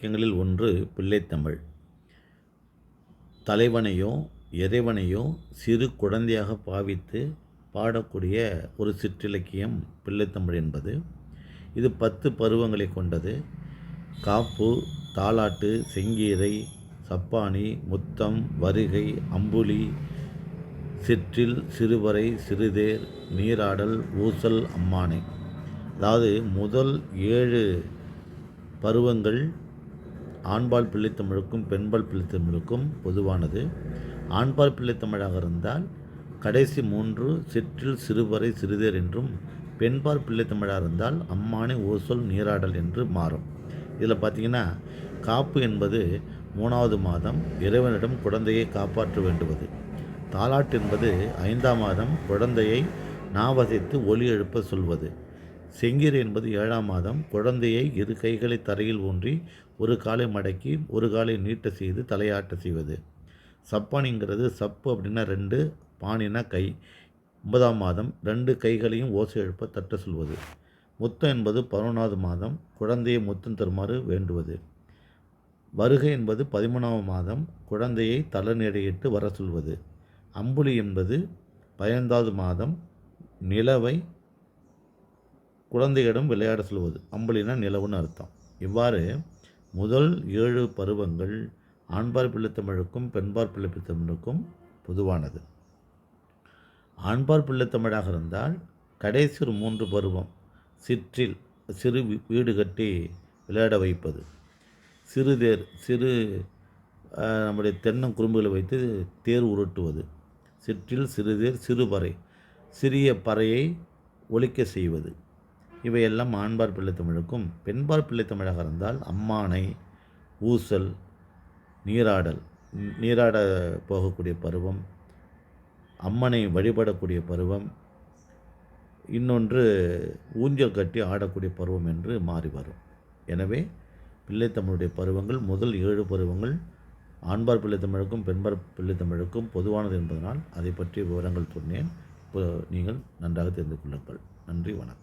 இலக்கியங்களில் ஒன்று பிள்ளைத்தமிழ் தலைவனையோ இறைவனையோ சிறு குழந்தையாக பாவித்து பாடக்கூடிய ஒரு சிற்றிலக்கியம் பிள்ளைத்தமிழ் என்பது. இது பத்து பருவங்களை கொண்டது. காப்பு தாலாட்டு செங்கீரை சப்பானி முத்தம் வருகை அம்புலி சிற்றில் சிறுவரை சிறுதேர் நீராடல் ஊசல் அம்மானை. அதாவது முதல் ஏழு பருவங்கள் ஆண்பால் பிள்ளைத்தமிழுக்கும் பெண்பால் பிள்ளைத்தமிழுக்கும் பொதுவானது. ஆண்பால் பிள்ளைத்தமிழாக இருந்தால் கடைசி மூன்று சிற்றில் சிறுவரை சிறுதேர் என்றும் பெண்பால் பிள்ளைத்தமிழாக இருந்தால் அம்மானை ஓசொல் நீராடல் என்று மாறும். இதில் பார்த்திங்கன்னா காப்பு என்பது மூணாவது மாதம் இறைவனிடம் குழந்தையை காப்பாற்ற வேண்டுவது. தாலாட்டு என்பது ஐந்தாம் மாதம் குழந்தையை நாவசைத்து ஒலி எழுப்ப சொல்வது. செங்கீர் என்பது ஏழாம் மாதம். குழந்தையை இரு கைகளை தரையில் ஊன்றி ஒரு காலை மடக்கி ஒரு காலை நீட்ட செய்து தலையாட்ட செய்வது. சப்பானிங்கிறது சப்பு அப்படின்னா ரெண்டு பானினா கை. ஒன்பதாம் மாதம் ரெண்டு கைகளையும் ஓசை எழுப்ப தட்ட சொல்வது. முத்தம் என்பது பதினொன்றாவது மாதம். குழந்தையை முத்தம் தருமாறு வேண்டுவது. வருகை என்பது பதிமூணாம் மாதம். குழந்தையை தலநடையிட்டு வர சொல்வது. அம்புலி என்பது பதினைந்தாவது மாதம். நிலவை குழந்தையிடம் விளையாட சொல்வது அம்புலினா நிலவுன்னு அர்த்தம். இவ்வாறு முதல் ஏழு பருவங்கள் ஆண்பார் பிள்ளைத்தமிழுக்கும் பெண்பார் பிள்ளைத்தமிழுக்கும் பொதுவானது. ஆண்பார் பிள்ளைத்தமிழாக இருந்தால் கடைசி ஒரு மூன்று பருவம் சிற்றில் சிறு வீடு கட்டி விளையாட வைப்பது. சிறுதேர் சிறு நம்முடைய தென்னம் குறும்புகளை வைத்து தேர் உருட்டுவது. சிற்றில் சிறுதேர் சிறுபறை சிறிய பறையை ஒழிக்க செய்வது. இவையெல்லாம் ஆண்பார் பிள்ளைத்தமிழுக்கும் பெண்பார் பிள்ளைத்தமிழாக இருந்தால் அம்மானை ஊசல் நீராடல் நீராட போகக்கூடிய பருவம் அம்மனை வழிபடக்கூடிய பருவம் இன்னொன்று ஊஞ்சல் கட்டி ஆடக்கூடிய பருவம் என்று மாறி வரும். எனவே பிள்ளைத்தமிழுடைய பருவங்கள் முதல் ஏழு பருவங்கள் ஆண்பார் பிள்ளைத்தமிழுக்கும் பெண்பார் பிள்ளைத்தமிழுக்கும் பொதுவானது என்பதனால் அதை பற்றிய விவரங்கள் சொன்னேன். இப்போ நீங்கள் நன்றாக தெரிந்து கொள்ளுங்கள். நன்றி வணக்கம்.